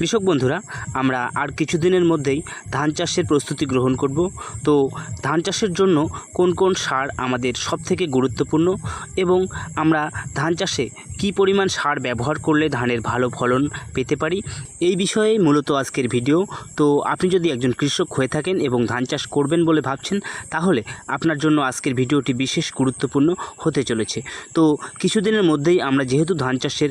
কৃষক বন্ধুরা, আমরা আর কিছুদিনের মধ্যেই ধান চাষের প্রস্তুতি গ্রহণ করব। তো ধান চাষের জন্য কোন কোন সার আমাদের সবথেকে গুরুত্বপূর্ণ এবং আমরা ধান চাষে কী পরিমাণ সার ব্যবহার করলে ধানের ভালো ফলন পেতে পারি, এই বিষয়ে মূলত আজকের ভিডিও। তো আপনি যদি একজন কৃষক হয়ে থাকেন এবং ধান চাষ করবেন বলে ভাবছেন, তাহলে আপনার জন্য আজকের ভিডিওটি বিশেষ গুরুত্বপূর্ণ হতে চলেছে। তো কিছুদিনের মধ্যেই আমরা যেহেতু ধান চাষের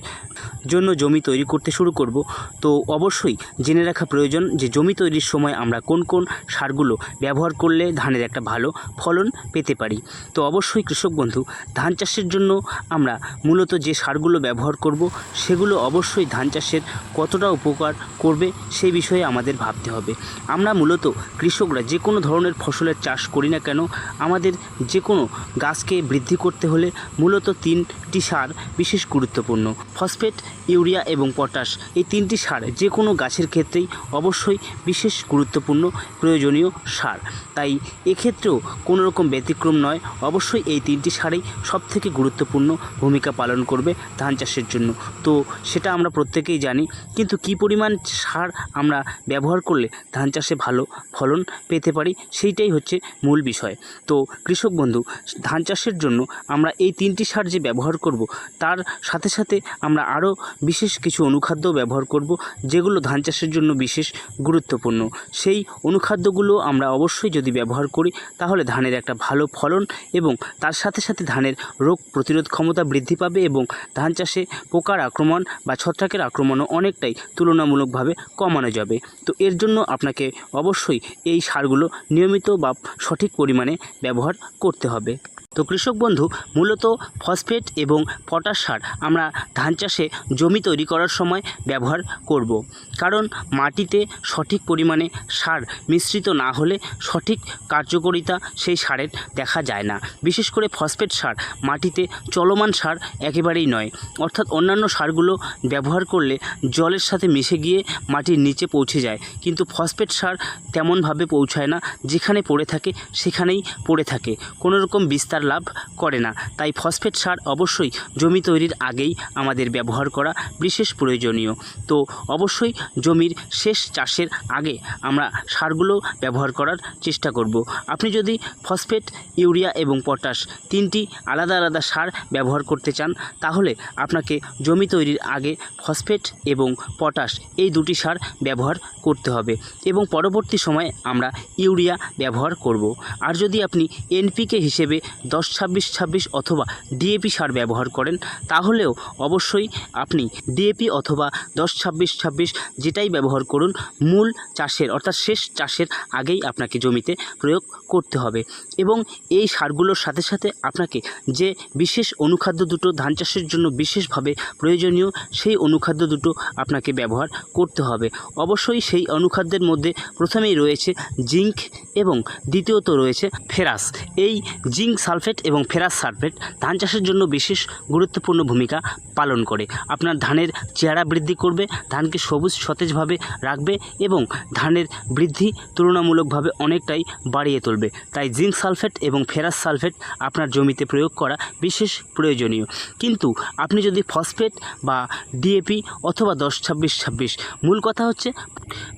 জন্য জমি তৈরি করতে শুরু করব, তো অবশ্যই জেনে রাখা প্রয়োজন যে জমি তৈরির সময় আমরা কোন কোন সারগুলো ব্যবহার করলে ধানের একটা ভালো ফলন পেতে পারি। তো অবশ্যই কৃষক বন্ধু, ধান চাষের জন্য আমরা মূলত যে সারগুলো ব্যবহার করব, সেগুলো অবশ্যই ধান চাষের কতটা উপকার করবে সেই বিষয়ে আমাদের ভাবতে হবে। আমরা মূলত কৃষকরা যে কোনো ধরনের ফসলের চাষ করি না কেন, আমাদের যে কোনো গাছকে বৃদ্ধি করতে হলে মূলত তিনটি সার বিশেষ গুরুত্বপূর্ণ। ফসফেট, ইউরিয়া এবং পটাশ এই তিনটি সার যে কোনো গাছের ক্ষেত্রেই অবশ্যই বিশেষ গুরুত্বপূর্ণ প্রয়োজনীয় সার। তাই এক্ষেত্রেও কোনো রকম ব্যতিক্রম নয়, অবশ্যই এই তিনটি সারই সবথেকে গুরুত্বপূর্ণ ভূমিকা পালন করবে ধান চাষের জন্য। তো সেটা আমরা প্রত্যেকেই জানি, কিন্তু কী পরিমাণ সার আমরা ব্যবহার করলে ধান চাষে ভালো ফলন পেতে পারি, সেইটাই হচ্ছে মূল বিষয়। তো কৃষক বন্ধু, ধান চাষের জন্য আমরা এই তিনটি সার যে ব্যবহার করব, তার সাথে সাথে আমরা আরও বিশেষ কিছু অনুখাদ্য ব্যবহার করব যেগুলো ধান চাষের জন্য বিশেষ গুরুত্বপূর্ণ। সেই অনুখাদ্যগুলো আমরা অবশ্যই যদি ব্যবহার করি, তাহলে ধানের একটা ভালো ফলন এবং তার সাথে সাথে ধানের রোগ প্রতিরোধ ক্ষমতা বৃদ্ধি পাবে এবং ধান চাষে পোকার আক্রমণ বা ছত্রাকের আক্রমণও অনেকটাই তুলনামূলকভাবে কমানো যাবে। তো এর জন্য আপনাকে অবশ্যই এই সারগুলো নিয়মিত বা সঠিক পরিমাণে ব্যবহার করতে হবে। তো কৃষক বন্ধু, মূলত ফসফেট এবং পটাশ সার আমরা ধান চাষে জমি তৈরি করার সময় ব্যবহার করব। কারণ মাটিতে সঠিক পরিমাণে সার মিশ্রিত না হলে সঠিক কার্যকারিতা সেই সারের দেখা যায় না। বিশেষ করে ফসফেট সার মাটিতে চলমান সার একেবারেই নয়। অর্থাৎ অন্যান্য সারগুলো ব্যবহার করলে জলের সাথে মিশে গিয়ে মাটির নিচে পৌঁছে যায়। কিন্তু ফসফেট সার তেমনভাবে পৌঁছায় না। যেখানে পড়ে থাকে সেখানেই পড়ে থাকে। কোনো রকম বিস্তার লাভ করে না। তাই ফসফেট সার অবশ্যই জমি তৈরির আগেই আমাদের ব্যবহার করা বিশেষ প্রয়োজনীয়। তো অবশ্যই জমির শেষ চাষের আগে আমরা সারগুলো ব্যবহার করার চেষ্টা করব। আপনি যদি ফসফেট, ইউরিয়া এবং পটাশ তিনটি আলাদা আলাদা সার ব্যবহার করতে চান, তাহলে আপনাকে জমি তৈরির আগে ফসফেট এবং পটাশ এই দুটি সার ব্যবহার করতে হবে এবং পরবর্তী সময়ে আমরা ইউরিয়া ব্যবহার করব। আর যদি আপনি এনপিকে হিসেবে দশ ছাব্বিশ ছাব্বিশ অথবা ডিএপি সার ব্যবহার করেন, তাহলেও অবশ্যই আপনি ডিএপি অথবা দশ ছাব্বিশ ছাব্বিশ যেটাই ব্যবহার করুন, মূল চাষের অর্থাৎ শেষ চাষের আগেই আপনাকে জমিতে প্রয়োগ করতে হবে। এবং এই সারগুলোর সাথে সাথে আপনাকে যে বিশেষ অনুখাদ্য দুটো ধান চাষের জন্য বিশেষভাবে প্রয়োজনীয়, সেই অনুখাদ্য দুটো আপনাকে ব্যবহার করতে হবে। অবশ্যই সেই অনুখাদ্যের মধ্যে প্রথমেই রয়েছে জিঙ্ক এবং দ্বিতীয়ত রয়েছে ফেরাস। এই জিঙ্ক সালফেট এবং ফেরাস সালফেট ধান চাষের জন্য বিশেষ গুরুত্বপূর্ণ ভূমিকা পালন করে। আপনার ধানের চেহারা বৃদ্ধি করবে, ধানকে সবুজ, সতেজভাবে রাখবে এবং ধানের বৃদ্ধি তুলনামূলকভাবে অনেকটাই বাড়িয়ে তুলবে। তাই জিঙ্ক সালফেট এবং ফেরাস সালফেট আপনার জমিতে প্রয়োগ করা বিশেষ প্রয়োজনীয়। কিন্তু আপনি যদি ফসফেট বা ডিএপি অথবা দশ ছাব্বিশ ছাব্বিশ, মূল কথা হচ্ছে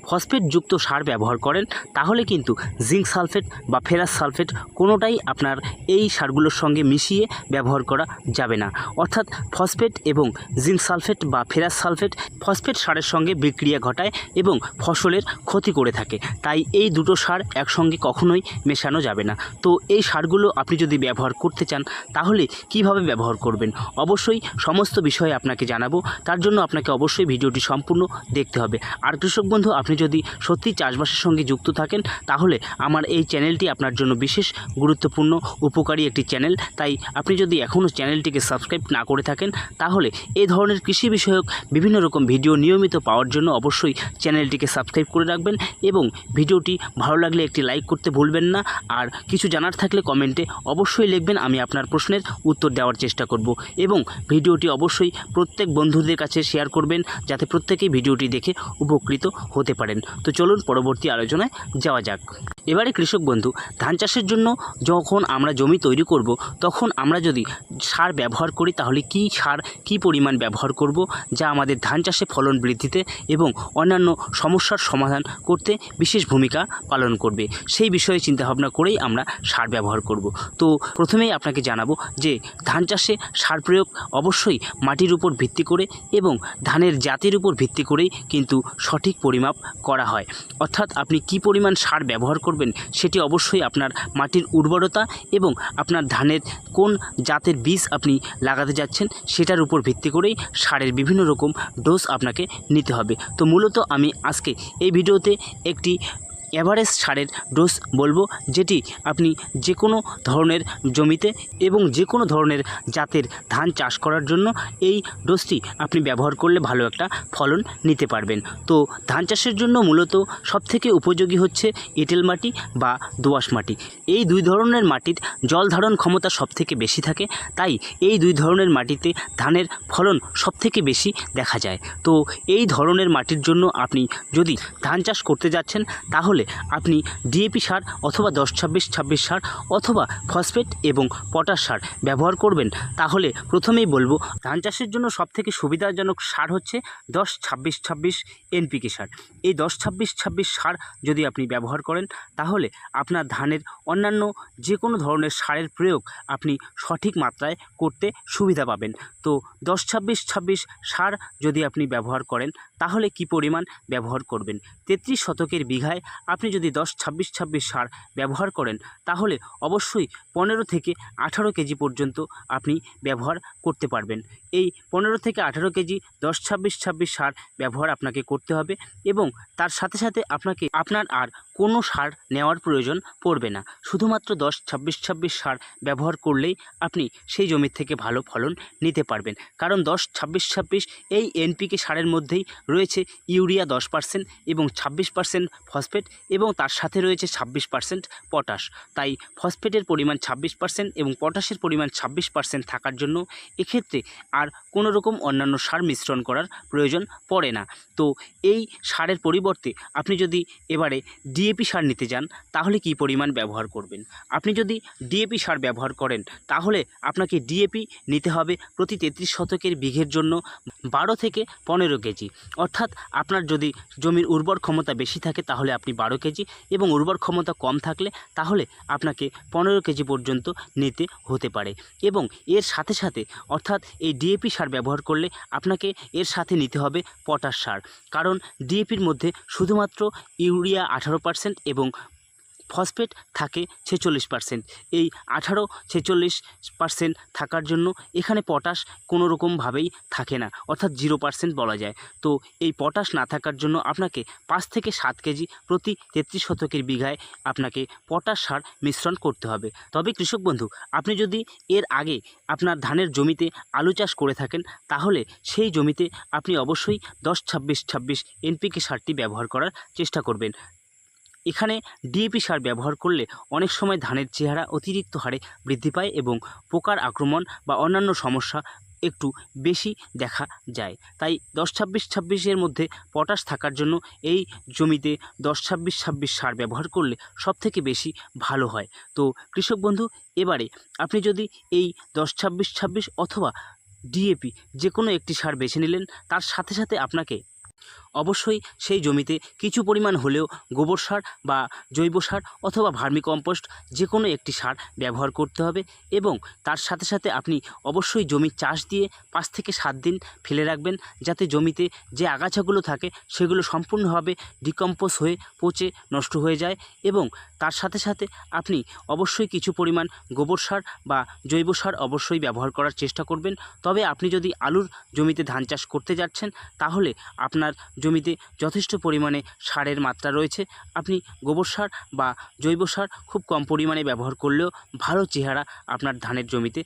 ফসফেটযুক্ত সার ব্যবহার করেন, তাহলে কিন্তু জিঙ্ক সালফেট বা ফেরাস সালফেট কোনোটাই আপনার এই সারগুলোর সঙ্গে মিশিয়ে ব্যবহার করা যাবে না। অর্থাৎ ফসফেট এবং জিঙ্ক সালফেট বা ফেরাস সালফেট ফসফেট সারের সঙ্গে বিক্রিয়া ঘটায় এবং ফসলের ক্ষতি করে থাকে। তাই এই দুটো সার একসঙ্গে কখনোই মেশানো যাবে না। তো এই সারগুলো আপনি যদি ব্যবহার করতে চান, তাহলে কীভাবে ব্যবহার করবেন? অবশ্যই সমস্ত বিষয়ে আপনাকে জানাব। তার জন্য আপনাকে অবশ্যই ভিডিওটি সম্পূর্ণ দেখতে হবে। আর কৃষক বন্ধু, আপনি যদি সত্যি চাষবাসের সঙ্গে যুক্ত থাকেন, তাহলে আমার এই চ্যানেলটি আপনার জন্য বিশেষ গুরুত্বপূর্ণ, উপকারী একটি চ্যানেল, তাই আপনি যদি এখনও চ্যানেলটিকে সাবস্ক্রাইব না করে থাকেন, তাহলে এই ধরনের কৃষি বিষয়ক বিভিন্ন রকম ভিডিও নিয়মিত পাওয়ার জন্য অবশ্যই চ্যানেলটিকে সাবস্ক্রাইব করে রাখবেন এবং ভিডিওটি ভালো লাগলে একটি লাইক করতে ভুলবেন না। আর কিছু জানার থাকলে কমেন্টে অবশ্যই লিখবেন, আমি আপনার প্রশ্নের উত্তর দেওয়ার চেষ্টা করব এবং ভিডিওটি অবশ্যই প্রত্যেক বন্ধুদের কাছে শেয়ার করবেন, যাতে প্রত্যেকেই ভিডিওটি দেখে উপকৃত হতে পারেন। তো চলুন পরবর্তী আলোচনায় যাওয়া যাক। এবারে কৃষক বন্ধু, ধান চাষের জন্য যখন আমরা জমি তৈরি করব, তখন আমরা যদি সার ব্যবহার করি, তাহলে কী সার, কী পরিমাণ ব্যবহার করব, যা আমাদের ধান চাষে ফলন বৃদ্ধিতে এবং অন্যান্য সমস্যার সমাধান করতে বিশেষ ভূমিকা পালন করবে। সেই বিষয়ে চিন্তাভাবনা করেই আমরা সার ব্যবহার করব। তো প্রথমেই আপনাকে জানাব যে, ধান চাষে সার প্রয়োগ অবশ্যই মাটির উপর ভিত্তি করে এবং ধানের জাতের উপর ভিত্তি করেই কিন্তু সঠিক পরিমাপ করা হয়। অর্থাৎ আপনি কি পরিমাণ সার ব্যবহার করবেন, সেটি অবশ্যই আপনার মাটির উর্বরতা এবং আপনার ধানের কোন জাতের বীজ আপনি লাগাতে যাচ্ছেন সেটার উপর ভিত্তি করেই সারের বিভিন্ন রকম ডোজ আপনাকে নিতে হবে। তো মূলত আমি আজকে এই ভিডিওতে একটি এভারেজ সারের ডোজ বলব, যেটি আপনি যে কোনো ধরনের জমিতে এবং যে কোনো ধরনের জাতের ধান চাষ করার জন্য এই ডোজটি আপনি ব্যবহার করলে ভালো একটা ফলন নিতে পারবেন। তো ধান চাষের জন্য মূলত সবথেকে উপযোগী হচ্ছে এঁটেল মাটি বা দোআঁশ মাটি। এই দুই ধরনের মাটির জল ধারণ ক্ষমতা সবথেকে বেশি থাকে, তাই এই দুই ধরনের মাটিতে ধানের ফলন সবথেকে বেশি দেখা যায়। তো এই ধরনের মাটির জন্য আপনি যদি ধান চাষ করতে যাচ্ছেন, তাহলে আপনি ডিএপি সার অথবা দশ ছাব্বিশ ছাব্বিশ সার অথবা ফসফেট এবং পটাশ সার ব্যবহার করবেন। তাহলে প্রথমেই বলব, ধান চাষের জন্য সবথেকে সুবিধাজনক সার হচ্ছে দশ ছাব্বিশ ছাব্বিশ এনপিকে সার। এই দশ ছাব্বিশ ছাব্বিশ সার যদি আপনি ব্যবহার করেন, তাহলে আপনার ধানের অন্যান্য যে কোনো ধরনের সারের প্রয়োগ আপনি সঠিক মাত্রায় করতে সুবিধা পাবেন। তো দশ ছাব্বিশ ছাব্বিশ সার যদি আপনি ব্যবহার করেন, তাহলে কি পরিমাণ ব্যবহার করবেন? তেত্রিশ শতকের বিঘায় আপনি যদি দশ, ছাব্বিশ ছাব্বিশ সার ব্যবহার করেন, তাহলে অবশ্যই পনেরো থেকে আঠারো কেজি পর্যন্ত আপনি ব্যবহার করতে পারবেন। এই পনেরো থেকে আঠেরো কেজি দশ ছাব্বিশ ছাব্বিশ সার ব্যবহার আপনাকে করতে হবে এবং তার সাথে সাথে আপনাকে, আপনার আর কোনো সার নেওয়ার প্রয়োজন পড়বে না। শুধুমাত্র দশ ছাব্বিশ ছাব্বিশ সার ব্যবহার করলেই আপনি সেই জমির থেকে ভালো ফলন নিতে পারবেন। কারণ দশ ছাব্বিশ ছাব্বিশ এই এনপিকে সারের মধ্যেই রয়েছে ইউরিয়া দশ পার্সেন্ট এবং ছাব্বিশ পার্সেন্ট ফসফেট এবং তার সাথে রয়েছে ছাব্বিশ পার্সেন্ট পটাশ। তাই ফসফেটের পরিমাণ ছাব্বিশ পার্সেন্ট এবং পটাশের পরিমাণ ছাব্বিশ পার্সেন্ট থাকার জন্য এক্ষেত্রে আর কোনো রকম অন্যান্য সার মিশ্রণ করার প্রয়োজন পড়ে না। তো এই সারের পরিবর্তে আপনি যদি এবারে ডিএপি সার নিতে যান, তাহলে কি পরিমাণ ব্যবহার করবেন? আপনি যদি ডিএপি সার ব্যবহার করেন, তাহলে আপনাকে ডিএপি নিতে হবে প্রতি তেত্রিশ শতকের বিঘের জন্য বারো থেকে পনেরো কেজি। অর্থাৎ আপনার যদি জমির উর্বর ক্ষমতা বেশি থাকে, তাহলে আপনি বারো কেজি এবং উর্বর ক্ষমতা কম থাকলে, তাহলে আপনাকে পনেরো কেজি পর্যন্ত নিতে হতে পারে। এবং এর সাথে সাথে, অর্থাৎ এই ডিএপি সার ব্যবহার করলে আপনাকে এর সাথে নিতে হবে পটাশ সার। কারণ ডিএপির মধ্যে শুধুমাত্র ইউরিয়া আঠারো পার্সেন্ট এবং ফসফেট থাকে ছেচল্লিশ পার্সেন্ট এই আঠারো, ছেচল্লিশ পার্সেন্ট থাকার জন্য এখানে পটাশ কোনো রকমভাবেই থাকে না, অর্থাৎ জিরো পার্সেন্ট বলা যায়। তো এই পটাশ না থাকার জন্য আপনাকে পাঁচ থেকে সাত কেজি প্রতি তেত্রিশ শতকের বিঘায় আপনাকে পটাশ সার মিশ্রণ করতে হবে। তবে কৃষক বন্ধু, আপনি যদি এর আগে আপনার ধানের জমিতে আলু চাষ করে থাকেন, তাহলে সেই জমিতে আপনি অবশ্যই দশ, ছাব্বিশ ছাব্বিশ এনপিকে সারটি ব্যবহার করার চেষ্টা করবেন। এখানে ডিএপি সার ব্যবহার করলে অনেক সময় ধানের চেহারা অতিরিক্ত হারে বৃদ্ধি পায় এবং পোকার আক্রমণ বা অন্যান্য সমস্যা একটু বেশি দেখা যায়। তাই দশ ছাব্বিশ ছাব্বিশের মধ্যে পটাশ থাকার জন্য এই জমিতে দশ ছাব্বিশ ছাব্বিশ সার ব্যবহার করলে সবথেকে বেশি ভালো হয়। তো কৃষক বন্ধু, এবারে আপনি যদি এই দশ ছাব্বিশ ছাব্বিশ অথবা ডিএপি যে কোনো একটি সার বেছে নিলেন, তার সাথে সাথে আপনাকে অবশ্যই সেই জমিতে কিছু পরিমাণ হলেও গোবর সার বা জৈব সার অথবা ভার্মি কম্পোস্ট যে কোনো একটি সার ব্যবহার করতে হবে এবং তার সাথে সাথে আপনি অবশ্যই জমি চাষ দিয়ে পাঁচ থেকে সাত দিন ফেলে রাখবেন যাতে জমিতে যে আগাছাগুলো থাকে সেগুলো সম্পূর্ণভাবে ডিকম্পোজ হয়ে পচে নষ্ট হয়ে যায় এবং তার সাথে সাথে আপনি অবশ্যই কিছু পরিমাণ গোবর সার বা জৈব সার অবশ্যই ব্যবহার করার চেষ্টা করবেন। তবে আপনি যদি আলুর জমিতে ধান চাষ করতে যাচ্ছেন তাহলে আপনার জমিতে যথেষ্ট পরিমাণে সারের মাত্রা রয়েছে। আপনি গোবর সার বা জৈব সার খুব কম পরিমাণে ব্যবহার করলেও ভালো চেহারা আপনার ধানের জমিতে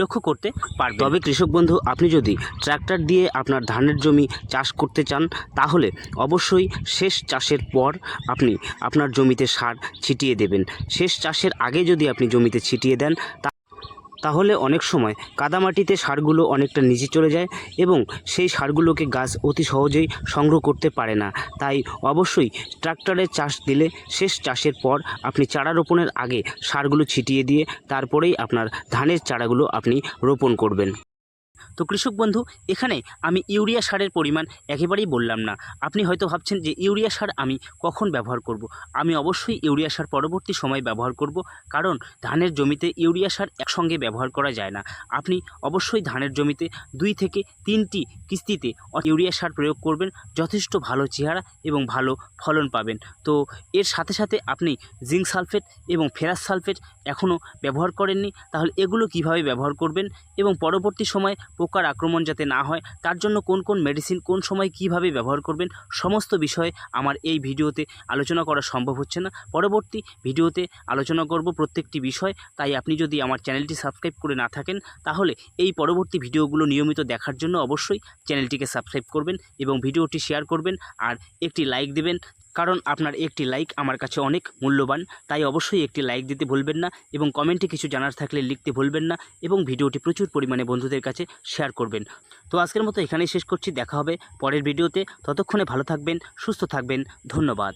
লক্ষ্য করতে পারবেন। তবে কৃষক বন্ধু, আপনি যদি ট্র্যাক্টর দিয়ে আপনার ধানের জমি চাষ করতে চান, তাহলে অবশ্যই শেষ চাষের পর আপনি আপনার জমিতে সার ছিটিয়ে দেবেন। শেষ চাষের আগে যদি আপনি জমিতে ছিটিয়ে দেন, তা তাহলে অনেক সময় কাদামাটিতে সারগুলো অনেকটা নিচে চলে যায় এবং সেই সারগুলোকে গাছ অতি সহজেই সংগ্রহ করতে পারে না। তাই অবশ্যই ট্রাক্টরে চাষ দিলে শেষ চাষের পর আপনি চারা রোপণের আগে সারগুলো ছিটিয়ে দিয়ে তারপরেই আপনার ধানের চারাগুলো আপনি রোপণ করবেন। তো কৃষক বন্ধু, এখানে আমি ইউরিয়া সারের পরিমাণ একেবারেই বললাম না। আপনি হয়তো ভাবছেন যে ইউরিয়া সার আমি কখন ব্যবহার করব। আমি অবশ্যই ইউরিয়া সার পরবর্তী সময় ব্যবহার করব, কারণ ধানের জমিতে ইউরিয়া সার একসঙ্গে ব্যবহার করা যায় না। আপনি অবশ্যই ধানের জমিতে দুই থেকে তিনটি কিস্তিতে ইউরিয়া সার প্রয়োগ করবেন, যথেষ্ট ভালো চেহারা এবং ভালো ফলন পাবেন। তো এর সাথে সাথে আপনি জিঙ্ক সালফেট এবং ফেরাস সালফেট এখনও ব্যবহার করেননি, তাহলে এগুলো কীভাবে ব্যবহার করবেন এবং পরবর্তী সময়ে পোকার আক্রমণ যাতে না হয়, তার জন্য কোন কোন মেডিসিন কোন সময় কীভাবে ব্যবহার করবেন, সমস্ত বিষয়ে আমার এই ভিডিওতে আলোচনা করা সম্ভব হচ্ছে না। পরবর্তী ভিডিওতে আলোচনা করব প্রত্যেকটি বিষয়, তাই আপনি যদি আমার চ্যানেলটি সাবস্ক্রাইব করে না থাকেন, তাহলে এই পরবর্তী ভিডিওগুলো নিয়মিত দেখার জন্য অবশ্যই চ্যানেলটিকে সাবস্ক্রাইব করবেন এবং ভিডিওটি শেয়ার করবেন, আর একটি লাইক দেবেন কারণ আপনার একটি লাইক আমার কাছে অনেক মূল্যবান, তাই অবশ্যই একটি লাইক দিতে ভুলবেন না এবং কমেন্টে কিছু জানার থাকলে লিখতে ভুলবেন না এবং ভিডিওটি প্রচুর পরিমাণে বন্ধুদের কাছে শেয়ার করবেন। তো আজকের মতো এখানেই শেষ করছি, দেখা হবে পরের ভিডিওতে ততক্ষণে ভালো থাকবেন, সুস্থ থাকবেন, ধন্যবাদ।